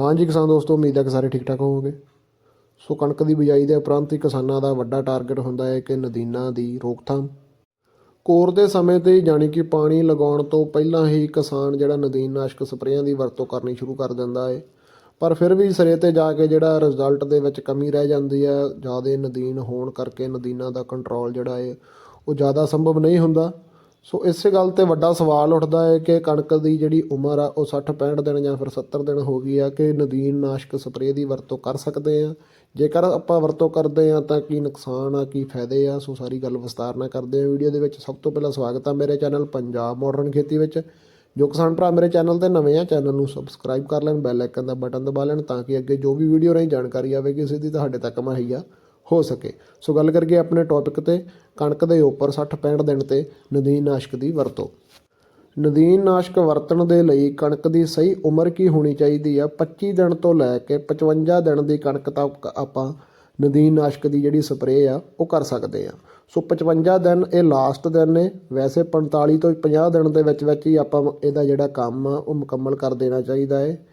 ਹਾਂਜੀ ਕਿਸਾਨ ਦੋਸਤੋ, ਉਮੀਦ ਹੈ ਕਿ ਸਾਰੇ ਠੀਕ ਠਾਕ ਹੋਵੋਗੇ। ਸੋ ਕਣਕ ਦੀ ਬਿਜਾਈ ਦੇ ਉਪਰੰਤ ਹੀ ਕਿਸਾਨਾਂ ਦਾ ਵੱਡਾ ਟਾਰਗੇਟ ਹੁੰਦਾ ਹੈ ਕਿ ਨਦੀਨਾਂ ਦੀ ਰੋਕਥਾਮ। ਕੋਰ ਦੇ ਸਮੇਂ ਤੇ ਜਾਣੀ ਕਿ ਪਾਣੀ ਲਗਾਉਣ ਤੋਂ ਪਹਿਲਾਂ ਹੀ ਕਿਸਾਨ ਜਿਹੜਾ ਨਦੀਨਨਾਸ਼ਕ ਸਪਰੇਆਂ ਦੀ ਵਰਤੋਂ ਕਰਨੀ ਸ਼ੁਰੂ ਕਰ ਦਿੰਦਾ ਹੈ। ਪਰ ਫਿਰ ਵੀ ਸਿਰੇ ਤੇ ਜਾ ਕੇ ਜਿਹੜਾ ਰਿਜ਼ਲਟ ਦੇ ਵਿੱਚ ਕਮੀ ਰਹਿ ਜਾਂਦੀ ਹੈ, ਜ਼ਿਆਦਾ ਨਦੀਨ ਹੋਣ ਕਰਕੇ ਨਦੀਨਾਂ ਦਾ ਕੰਟਰੋਲ ਜਿਹੜਾ ਹੈ, ਉਹ ਜ਼ਿਆਦਾ ਸੰਭਵ ਨਹੀਂ ਹੁੰਦਾ। ਸੋ ਇਸੇ ਗੱਲ ਤੇ ਵੱਡਾ ਸਵਾਲ ਉੱਠਦਾ ਹੈ ਕਿ ਕਣਕ ਦੀ ਜਿਹੜੀ ਉਮਰ ਆ, ਉਹ 60 65 ਦਿਨ ਜਾਂ ਫਿਰ 70 ਦਿਨ ਹੋ ਗਈ ਆ ਕਿ ਨਦੀਨ ਨਾਸ਼ਕ ਸਪਰੇਅ ਦੀ ਵਰਤੋਂ ਕਰ ਸਕਦੇ ਆ? ਜੇਕਰ ਆਪਾਂ ਵਰਤੋਂ ਕਰਦੇ ਆ ਤਾਂ ਕੀ ਨੁਕਸਾਨ ਆ, ਕੀ ਫਾਇਦੇ ਆ? ਸੋ ਸਾਰੀ ਗੱਲ ਵਿਸਤਾਰ ਨਾਲ ਕਰਦੇ ਆ ਵੀਡੀਓ ਦੇ ਵਿੱਚ। ਸਭ ਤੋਂ ਪਹਿਲਾਂ ਸਵਾਗਤ ਆ ਮੇਰੇ ਚੈਨਲ ਪੰਜਾਬ ਮਾਡਰਨ ਖੇਤੀ ਵਿੱਚ। ਜੋ ਕਿਸਾਨ ਭਰਾ ਮੇਰੇ ਚੈਨਲ ਤੇ ਨਵੇਂ ਆ, ਚੈਨਲ ਨੂੰ ਸਬਸਕ੍ਰਾਈਬ ਕਰ ਲੈਣ, ਬੈਲ ਆਈਕਨ ਦਾ ਬਟਨ ਦਬਾ ਲੈਣ ਤਾਂ ਕਿ ਅੱਗੇ ਜੋ ਵੀ ਵੀਡੀਓ ਰਾਹੀਂ ਜਾਣਕਾਰੀ ਆਵੇਗੀ, ਸਿੱਧੀ ਤੁਹਾਡੇ ਤੱਕ ਮੁਹੱਈਆ ਹੋ ਸਕੇ। ਸੋ ਗੱਲ ਕਰਕੇ ਆਪਣੇ ਟੌਪਿਕ ਤੇ, ਕਣਕ ਦੇ ਉੱਪਰ 60 65 ਦਿਨ ਤੇ ਨਦੀਨਨਾਸ਼ਕ ਦੀ ਵਰਤੋਂ। ਨਦੀਨਨਾਸ਼ਕ ਵਰਤਣ ਦੇ ਲਈ ਕਣਕ ਦੀ ਸਹੀ ਉਮਰ ਕੀ ਹੋਣੀ ਚਾਹੀਦੀ ਆ? 25 ਦਿਨ ਤੋਂ ਲੈ ਕੇ 55 ਦਿਨ ਦੀ ਕਣਕ ਤੱਕ ਆਪਾਂ ਨਦੀਨਨਾਸ਼ਕ ਦੀ ਜਿਹੜੀ ਸਪਰੇਅ ਆ, ਉਹ ਕਰ ਸਕਦੇ ਆ। ਸੋ 55 ਦਿਨ ਇਹ ਲਾਸਟ ਦਿਨ ਨੇ। ਵੈਸੇ 45 ਤੋਂ 50 ਦਿਨ ਦੇ ਵਿੱਚ ਵਿੱਚ ਹੀ ਆਪਾਂ ਇਹਦਾ ਜਿਹੜਾ ਕੰਮ ਆ, ਉਹ ਮੁਕੰਮਲ ਕਰ ਦੇਣਾ ਚਾਹੀਦਾ ਹੈ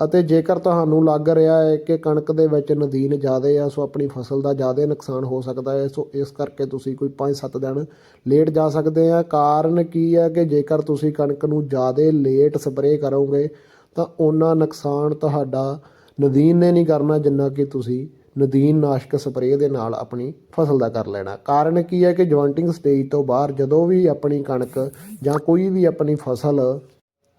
ਅਤੇ ਜੇਕਰ ਤੁਹਾਨੂੰ ਲੱਗ ਰਿਹਾ ਹੈ ਕਿ ਕਣਕ ਦੇ ਵਿੱਚ ਨਦੀਨ ਜ਼ਿਆਦਾ ਆ, ਸੋ ਆਪਣੀ ਫਸਲ ਦਾ ਜ਼ਿਆਦਾ ਨੁਕਸਾਨ ਹੋ ਸਕਦਾ ਹੈ, ਸੋ ਇਸ ਕਰਕੇ ਤੁਸੀਂ ਕੋਈ 5-7 ਦਿਨ ਲੇਟ ਜਾ ਸਕਦੇ ਆ। ਕਾਰਨ ਕੀ ਹੈ ਕਿ ਜੇਕਰ ਤੁਸੀਂ ਕਣਕ ਨੂੰ ਜ਼ਿਆਦਾ ਲੇਟ ਸਪਰੇਅ ਕਰੋਗੇ, ਤਾਂ ਉਹਨਾਂ ਨੁਕਸਾਨ ਤੁਹਾਡਾ ਨਦੀਨ ਨੇ ਨਹੀਂ ਕਰਨਾ, ਜਿੰਨਾ ਕਿ ਤੁਸੀਂ ਨਦੀਨ ਨਾਸ਼ਕ ਸਪਰੇਅ ਦੇ ਨਾਲ ਆਪਣੀ ਫਸਲ ਦਾ ਕਰ ਲੈਣਾ। ਕਾਰਨ ਕੀ ਹੈ ਕਿ ਜੁਆਇੰਟਿੰਗ ਸਟੇਜ ਤੋਂ ਬਾਹਰ ਜਦੋਂ ਵੀ ਆਪਣੀ ਕਣਕ ਜਾਂ ਕੋਈ ਵੀ ਆਪਣੀ ਫਸਲ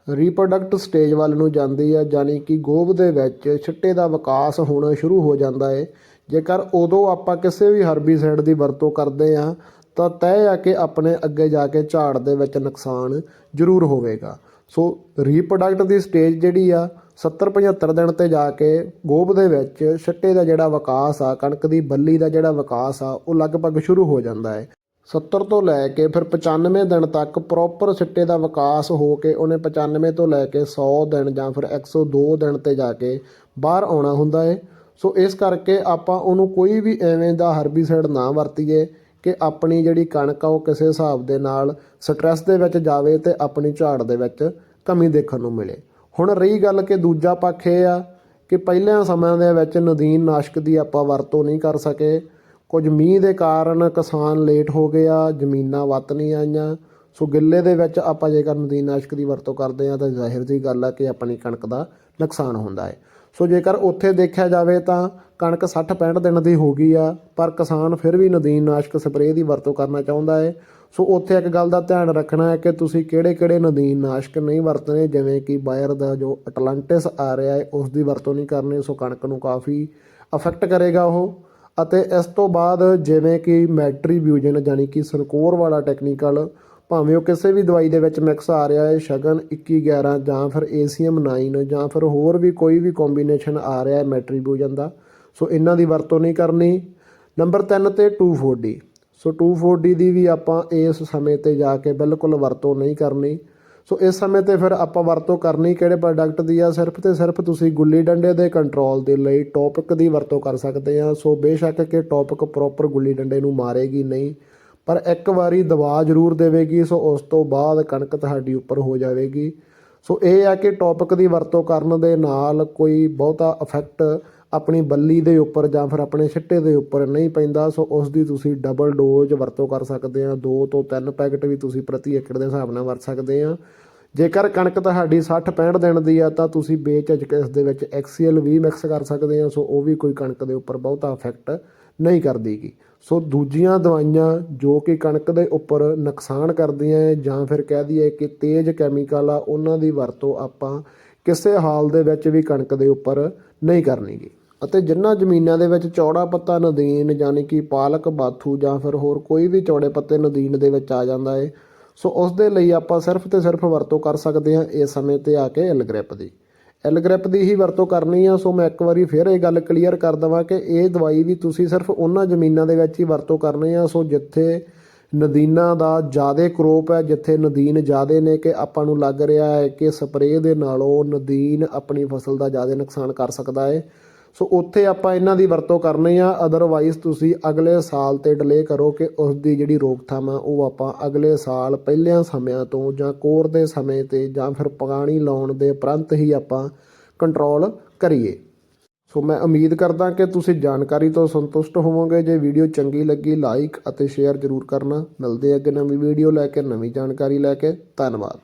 ਰੀਪਰੋਡਕਟ ਸਟੇਜ ਵੱਲ ਨੂੰ ਜਾਂਦੀ ਹੈ ਯਾਨੀ ਕਿ ਗੋਭ ਦੇ ਵਿੱਚ ਛਿੱਟੇ ਦਾ ਵਿਕਾਸ ਹੋਣਾ ਸ਼ੁਰੂ ਹੋ ਜਾਂਦਾ ਹੈ ਜੇਕਰ ਉਦੋਂ ਆਪਾਂ ਕਿਸੇ ਵੀ ਹਰਬੀਸਾਈਡ ਦੀ ਵਰਤੋਂ ਕਰਦੇ ਆ, ਤਾਂ ਤੈਅ ਆ ਕੇ ਆਪਣੇ ਅੱਗੇ ਜਾ ਕੇ ਝਾੜ ਦੇ ਵਿੱਚ ਨੁਕਸਾਨ ਜ਼ਰੂਰ ਹੋਵੇਗਾ। ਸੋ ਰੀਪਰੋਡਕਟ ਦੀ ਸਟੇਜ ਜਿਹੜੀ ਆ 70 75 ਦਿਨ ਤੇ ਜਾ ਕੇ ਗੋਭ ਦੇ ਵਿੱਚ ਛਿੱਟੇ ਦਾ ਜਿਹੜਾ ਵਿਕਾਸ ਆ, ਕਣਕ ਦੀ ਬੱਲੀ ਦਾ ਜਿਹੜਾ ਵਿਕਾਸ ਆ, ਉਹ ਲਗਭਗ ਸ਼ੁਰੂ ਹੋ ਜਾਂਦਾ ਹੈ 70 ਤੋਂ ਲੈ ਕੇ ਫਿਰ 95 ਦਿਨ ਤੱਕ ਪ੍ਰੋਪਰ ਸਿੱਟੇ ਦਾ ਵਿਕਾਸ ਹੋ ਕੇ ਉਹਨੇ 95 ਤੋਂ ਲੈ ਕੇ 100 ਦਿਨ ਜਾਂ ਫਿਰ 102 ਦਿਨ ਤੇ ਜਾ ਕੇ ਬਾਹਰ ਆਉਣਾ ਹੁੰਦਾ ਹੈ ਸੋ ਇਸ ਕਰਕੇ ਆਪਾਂ ਉਹਨੂੰ ਕੋਈ ਵੀ ਐਵੇਂ ਦਾ ਹਰਬੀਸਾਈਡ ਨਾ ਵਰਤੀਏ ਕਿ ਆਪਣੀ ਜਿਹੜੀ ਕਣਕ ਆ ਉਹ ਕਿਸੇ ਹਿਸਾਬ ਦੇ ਨਾਲ ਸਟ੍ਰੈਸ ਦੇ ਵਿੱਚ ਜਾਵੇ ਤੇ ਆਪਣੀ ਝਾੜ ਦੇ ਵਿੱਚ ਕਮੀ ਦੇਖਣ ਨੂੰ ਮਿਲੇ। ਹੁਣ ਰਹੀ ਗੱਲ ਕਿ ਦੂਜਾ ਪੱਖ ਇਹ ਆ ਕਿ ਪਹਿਲਿਆਂ ਸਮਿਆਂ ਦੇ ਵਿੱਚ ਨਦੀਨ ਨਾਸ਼ਕ ਦੀ ਆਪਾਂ ਵਰਤੋਂ ਨਹੀਂ ਕਰ ਸਕੇ। ਕੁਝ ਮੀਂਹ ਦੇ ਕਾਰਨ ਕਿਸਾਨ ਲੇਟ ਹੋ ਗਿਆ ਜ਼ਮੀਨਾਂ ਵੱਤ ਨਹੀਂ ਆਈਆਂ। ਸੋ ਗਿੱਲੇ ਦੇ ਵਿੱਚ ਆਪਾਂ ਜੇਕਰ ਨਦੀਨਨਾਸ਼ਕ ਦੀ ਵਰਤੋਂ ਕਰਦੇ ਆ ਤਾਂ ਜ਼ਾਹਿਰ ਜੀ ਗੱਲ ਆ ਕਿ ਆਪਣੀ ਕਣਕ ਦਾ ਨੁਕਸਾਨ ਹੁੰਦਾ ਹੈ। ਸੋ ਜੇਕਰ ਉੱਥੇ ਦੇਖਿਆ ਜਾਵੇ ਤਾਂ ਕਣਕ 60 65 ਦਿਨ ਦੀ ਹੋ ਗਈ ਆ, ਪਰ ਕਿਸਾਨ ਫਿਰ ਵੀ ਨਦੀਨਨਾਸ਼ਕ ਸਪਰੇਅ ਦੀ ਵਰਤੋਂ ਕਰਨਾ ਚਾਹੁੰਦਾ ਹੈ। ਸੋ ਉੱਥੇ ਇੱਕ ਗੱਲ ਦਾ ਧਿਆਨ ਰੱਖਣਾ ਹੈ ਕਿ ਤੁਸੀਂ ਕਿਹੜੇ ਕਿਹੜੇ ਨਦੀਨਨਾਸ਼ਕ ਨਹੀਂ ਵਰਤਣੇ, ਜਿਵੇਂ ਕਿ ਬਾਇਰ ਦਾ ਜੋ ਅਟਲਾਂਟਿਸ ਆ ਰਿਹਾ ਹੈ, ਉਸ ਦੀ ਵਰਤੋਂ ਨਹੀਂ ਕਰਨੀ, ਸੋ ਕਣਕ ਨੂੰ ਕਾਫੀ ਅਫੈਕਟ ਕਰੇਗਾ ਉਹ। ਅਤੇ ਇਸ ਤੋਂ ਬਾਅਦ ਜਿਵੇਂ ਕਿ ਮੈਟਰੀਬਿਊਜਨ ਯਾਨੀ ਕਿ ਸਨਕੋਰ ਵਾਲਾ ਟੈਕਨੀਕਲ ਭਾਵੇਂ ਉਹ ਕਿਸੇ ਵੀ ਦਵਾਈ ਦੇ ਵਿੱਚ ਮਿਕਸ ਆ ਰਿਹਾ ਹੈ, ਸ਼ਗਨ 2111 ਜਾਂ ਫਿਰ ਏਸੀਐਮ 9 ਜਾਂ ਫਿਰ ਹੋਰ ਵੀ ਕੋਈ ਵੀ ਕੰਬੀਨੇਸ਼ਨ ਆ ਰਿਹਾ ਹੈ ਮੈਟਰੀਬਿਊਜਨ ਦਾ, ਸੋ ਇਹਨਾਂ ਦੀ ਵਰਤੋਂ ਨਹੀਂ ਕਰਨੀ। ਨੰਬਰ 3 ਤੇ 240 ਸੋ 240 ਦੀ ਵੀ ਆਪਾਂ ਇਸ ਸਮੇਂ ਤੇ ਜਾ ਕੇ ਬਿਲਕੁਲ ਵਰਤੋਂ ਨਹੀਂ ਕਰਨੀ। ਸੋ ਇਸ ਸਮੇਂ ਤੇ ਫਿਰ ਆਪਾਂ ਵਰਤੋਂ ਕਰਨੀ ਕਿਹੜੇ ਪ੍ਰੋਡਕਟ ਦੀ ਆ? ਸਿਰਫ ਤੇ ਸਿਰਫ ਤੁਸੀਂ ਗੁੱਲੀ ਡੰਡੇ ਦੇ ਕੰਟਰੋਲ ਦੇ ਲਈ ਟੌਪਿਕ ਦੀ ਵਰਤੋਂ ਕਰ ਸਕਦੇ ਆ। ਸੋ ਬੇਸ਼ੱਕ ਕਿ ਟੌਪਿਕ ਪ੍ਰੋਪਰ ਗੁੱਲੀ ਡੰਡੇ ਨੂੰ ਮਾਰੇਗੀ ਨਹੀਂ, ਪਰ ਇੱਕ ਵਾਰੀ ਦਵਾ ਜ਼ਰੂਰ ਦੇਵੇਗੀ, ਸੋ ਉਸ ਤੋਂ ਬਾਅਦ ਕਣਕ ਤੁਹਾਡੀ ਉੱਪਰ ਹੋ ਜਾਵੇਗੀ। ਸੋ ਇਹ ਆ ਕਿ ਟੌਪਿਕ ਦੀ ਵਰਤੋਂ ਕਰਨ ਦੇ ਨਾਲ ਕੋਈ ਬਹੁਤਾ ਇਫੈਕਟ ਆਪਣੀ ਬੱਲੀ ਦੇ ਉੱਪਰ ਜਾਂ ਫਿਰ ਆਪਣੇ ਛਿੱਟੇ ਦੇ ਉੱਪਰ ਨਹੀਂ ਪੈਂਦਾ। ਸੋ ਉਸ ਦੀ ਤੁਸੀਂ ਡਬਲ ਡੋਜ਼ ਵਰਤੋਂ ਕਰ ਸਕਦੇ ਆ। 2 ਤੋਂ 3 ਪੈਕਟ ਵੀ ਤੁਸੀਂ ਪ੍ਰਤੀ ਏਕੜ ਦੇ ਹਿਸਾਬ ਨਾਲ ਵਰਤ ਸਕਦੇ ਆ। ਜੇਕਰ ਕਣਕ ਤੁਹਾਡੀ 60 65 ਦਿਨ ਦੀ ਆ, ਤਾਂ ਤੁਸੀਂ ਬੇਝਿਜਕ ਇਸ ਦੇ ਵਿੱਚ ਐਕਸੀਐਲ ਵੀ ਮਿਕਸ ਕਰ ਸਕਦੇ ਆ ਸੋ ਉਹ ਵੀ ਕੋਈ ਕਣਕ ਦੇ ਉੱਪਰ ਬਹੁਤਾ ਇਫੈਕਟ ਨਹੀਂ ਕਰਦੀਗੀ। ਸੋ ਦੂਜੀਆਂ ਦਵਾਈਆਂ ਜੋ ਕਿ ਕਣਕ ਦੇ ਉੱਪਰ ਨੁਕਸਾਨ ਕਰਦੀਆਂ ਹੈ ਜਾਂ ਫਿਰ ਕਹਿ ਦਈਏ ਕਿ ਤੇਜ਼ ਕੈਮੀਕਲ ਆ, ਉਹਨਾਂ ਦੀ ਵਰਤੋਂ ਆਪਾਂ ਕਿਸੇ ਹਾਲ ਦੇ ਵਿੱਚ ਵੀ ਕਣਕ ਦੇ ਉੱਪਰ ਨਹੀਂ ਕਰਨੀਗੀ। ਅਤੇ ਜਿਨ੍ਹਾਂ ਜ਼ਮੀਨਾਂ ਦੇ ਵਿੱਚ ਚੌੜਾ ਪੱਤਾ ਨਦੀਨ, ਯਾਨੀ ਕਿ ਪਾਲਕ, ਬਾਥੂ ਜਾਂ ਫਿਰ ਹੋਰ ਕੋਈ ਵੀ ਚੌੜੇ ਪੱਤੇ ਨਦੀਨ ਦੇ ਵਿੱਚ ਆ ਜਾਂਦਾ ਹੈ ਸੋ ਉਸ ਦੇ ਲਈ ਆਪਾਂ ਸਿਰਫ ਤੇ ਸਿਰਫ ਵਰਤੋਂ ਕਰ ਸਕਦੇ ਹਾਂ ਇਸ ਸਮੇਂ ਤੇ ਆ ਕੇ ਐਲਗ੍ਰਿਪ ਦੀ। ਐਲਗ੍ਰਿਪ ਦੀ ਹੀ ਵਰਤੋਂ ਕਰਨੀ ਆ, ਸੋ ਮੈਂ ਇੱਕ ਵਾਰੀ ਫਿਰ ਇਹ ਗੱਲ ਕਲੀਅਰ ਕਰ ਦਵਾਂ ਕਿ ਇਹ ਦਵਾਈ ਵੀ ਤੁਸੀਂ ਸਿਰਫ ਉਹਨਾਂ ਜ਼ਮੀਨਾਂ ਦੇ ਵਿੱਚ ਹੀ ਵਰਤੋਂ ਕਰਨੀ ਆ, ਸੋ ਜਿੱਥੇ ਨਦੀਨਾਂ ਦਾ ਜ਼ਿਆਦਾ ਕਰੋਪ ਹੈ, ਜਿੱਥੇ ਨਦੀਨ ਜ਼ਿਆਦੇ ਨੇ ਕਿ ਆਪਾਂ ਨੂੰ ਲੱਗ ਰਿਹਾ ਹੈ ਕਿ ਸਪਰੇਅ ਦੇ ਨਾਲੋਂ ਨਦੀਨ ਆਪਣੀ ਫਸਲ ਦਾ ਜ਼ਿਆਦਾ ਨੁਕਸਾਨ ਕਰ ਸਕਦਾ ਹੈ। ਸੋ ਉੱਥੇ ਆਪਾਂ ਇਹਨਾਂ ਦੀ ਵਰਤੋਂ ਕਰਨੀ ਆ। ਅਦਰਵਾਈਜ਼ ਤੁਸੀਂ ਅਗਲੇ ਸਾਲ ਤੇ ਡਿਲੇ ਕਰੋ ਕਿ ਉਸ ਦੀ ਜਿਹੜੀ ਰੋਕਥਾਮ ਆ, ਉਹ ਆਪਾਂ ਅਗਲੇ ਸਾਲ ਪਹਿਲਿਆਂ ਸਮਿਆਂ ਤੋਂ ਜਾਂ ਕੋਰ ਦੇ ਸਮੇਂ ਤੇ ਜਾਂ ਫਿਰ ਪਾਣੀ ਲਾਉਣ ਦੇ ਉਪਰੰਤ ਹੀ ਆਪਾਂ ਕੰਟਰੋਲ ਕਰੀਏ। ਸੋ ਮੈਂ ਉਮੀਦ ਕਰਦਾ ਕਿ ਤੁਸੀਂ ਜਾਣਕਾਰੀ ਤੋਂ ਸੰਤੁਸ਼ਟ ਹੋਵੋਗੇ। ਜੇ ਵੀਡੀਓ ਚੰਗੀ ਲੱਗੀ ਲਾਈਕ ਅਤੇ ਸ਼ੇਅਰ ਜ਼ਰੂਰ ਕਰਨਾ। ਮਿਲਦੇ ਅੱਗੇ ਨਵੀਂ ਵੀਡੀਓ ਲੈ ਕੇ, ਨਵੀਂ ਜਾਣਕਾਰੀ ਲੈ ਕੇ। ਧੰਨਵਾਦ।